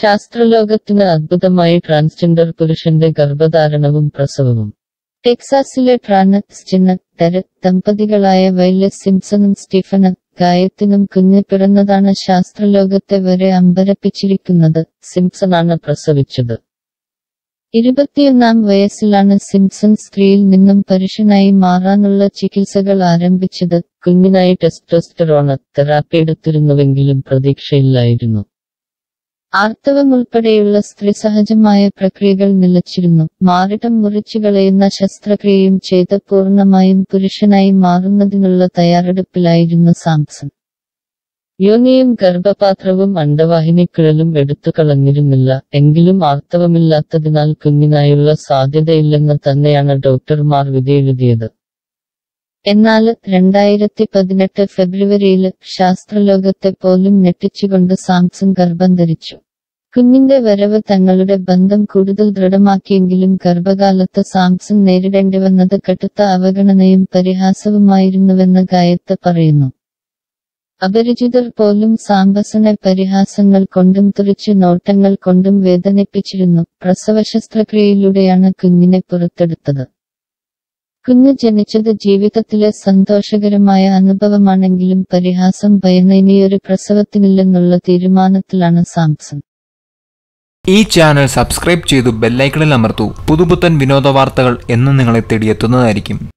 ശാസ്ത്രലോകത്തിന് അത്ഭുതമായി ട്രാൻസ്ജെൻഡർ പുരുഷന്റെ ഗർഭധാരണവും പ്രസവവും. ടെക്സാസിലെ transgender ദമ്പതികളായ വൈലസ് സിംസണും Stephen ഗായത്തിനും കുഞ്ഞ് പിറന്നതാണ് ശാസ്ത്രലോകത്തെ വരെ അമ്പരപ്പിച്ചിരിക്കുന്നത് സിംസണാണ് പ്രസവിച്ചത്. ഇരുപത്തിയൊന്നാം വയസ്സിലാണ് സിംസൺ സ്ത്രീയിൽ നിന്നും പരുഷനായി മാറാനുള്ള ചികിത്സകൾ ആരംഭിച്ചത്. കുഞ്ഞിനായി ടെസ്റ്റോസ്റ്ററോണ് തെറാപ്പി എടുത്തിരുന്നുവെങ്കിലും പ്രതീക്ഷയില്ലായിരുന്നു. ആർത്തവം ഉൾപ്പെടെയുള്ള സ്ത്രീസഹജമായ പ്രക്രിയകൾ നിലച്ചിരുന്നു. മാറിടം മുറിച്ചു കളയുന്ന ശസ്ത്രക്രിയയും ചെയ്ത് പൂർണമായും പുരുഷനായി മാറുന്നതിനുള്ള തയ്യാറെടുപ്പിലായിരുന്നു സാംസൺ. യോനിയും ഗർഭപാത്രവും അണ്ടവാഹിനിക്കുഴലും എടുത്തു കളഞ്ഞിരുന്നില്ല. എങ്കിലും ആർത്തവമില്ലാത്തതിനാൽ കുഞ്ഞിനായുള്ള സാധ്യതയില്ലെന്ന് തന്നെയാണ് ഡോക്ടർമാർ വിധിയെഴുതിയത്. എന്നാൽ രണ്ടായിരത്തി പതിനെട്ട് ഫെബ്രുവരിയിൽ ശാസ്ത്രലോകത്തെ പോലും ഞെട്ടിച്ചുകൊണ്ട് സാംസൺ ഗർഭം ധരിച്ചു. കുഞ്ഞിന്റെ വരവ് തങ്ങളുടെ ബന്ധം കൂടുതൽ ദൃഢമാക്കിയെങ്കിലും ഗർഭകാലത്ത് സാംസൺ നേരിടേണ്ടി വന്നത് കടുത്ത അവഗണനയും പരിഹാസവുമായിരുന്നുവെന്ന് ഗായത്ത് പറയുന്നു. അപരിചിതർ പോലും സാംബസനെ പരിഹാസങ്ങൾ കൊണ്ടും തുറിച്ച് നോട്ടങ്ങൾ കൊണ്ടും വേദനിപ്പിച്ചിരുന്നു. പ്രസവ ശസ്ത്രക്രിയയിലൂടെയാണ് കുഞ്ഞിനെ പുറത്തെടുത്തത്. കുഞ്ഞ് ജനിച്ചത് ജീവിതത്തിലെ സന്തോഷകരമായ അനുഭവമാണെങ്കിലും പരിഹാസം ഭയന്ന് പ്രസവത്തിനില്ലെന്നുള്ള തീരുമാനത്തിലാണ് സാംസൺ. ഈ ചാനൽ സബ്സ്ക്രൈബ് ചെയ്തു ബെല്ലൈക്കണിൽ അമർത്തൂ. പുതുപുത്തൻ വിനോദ വാർത്തകൾ എന്ന് നിങ്ങളെ തേടിയെത്തുന്നതായിരിക്കും.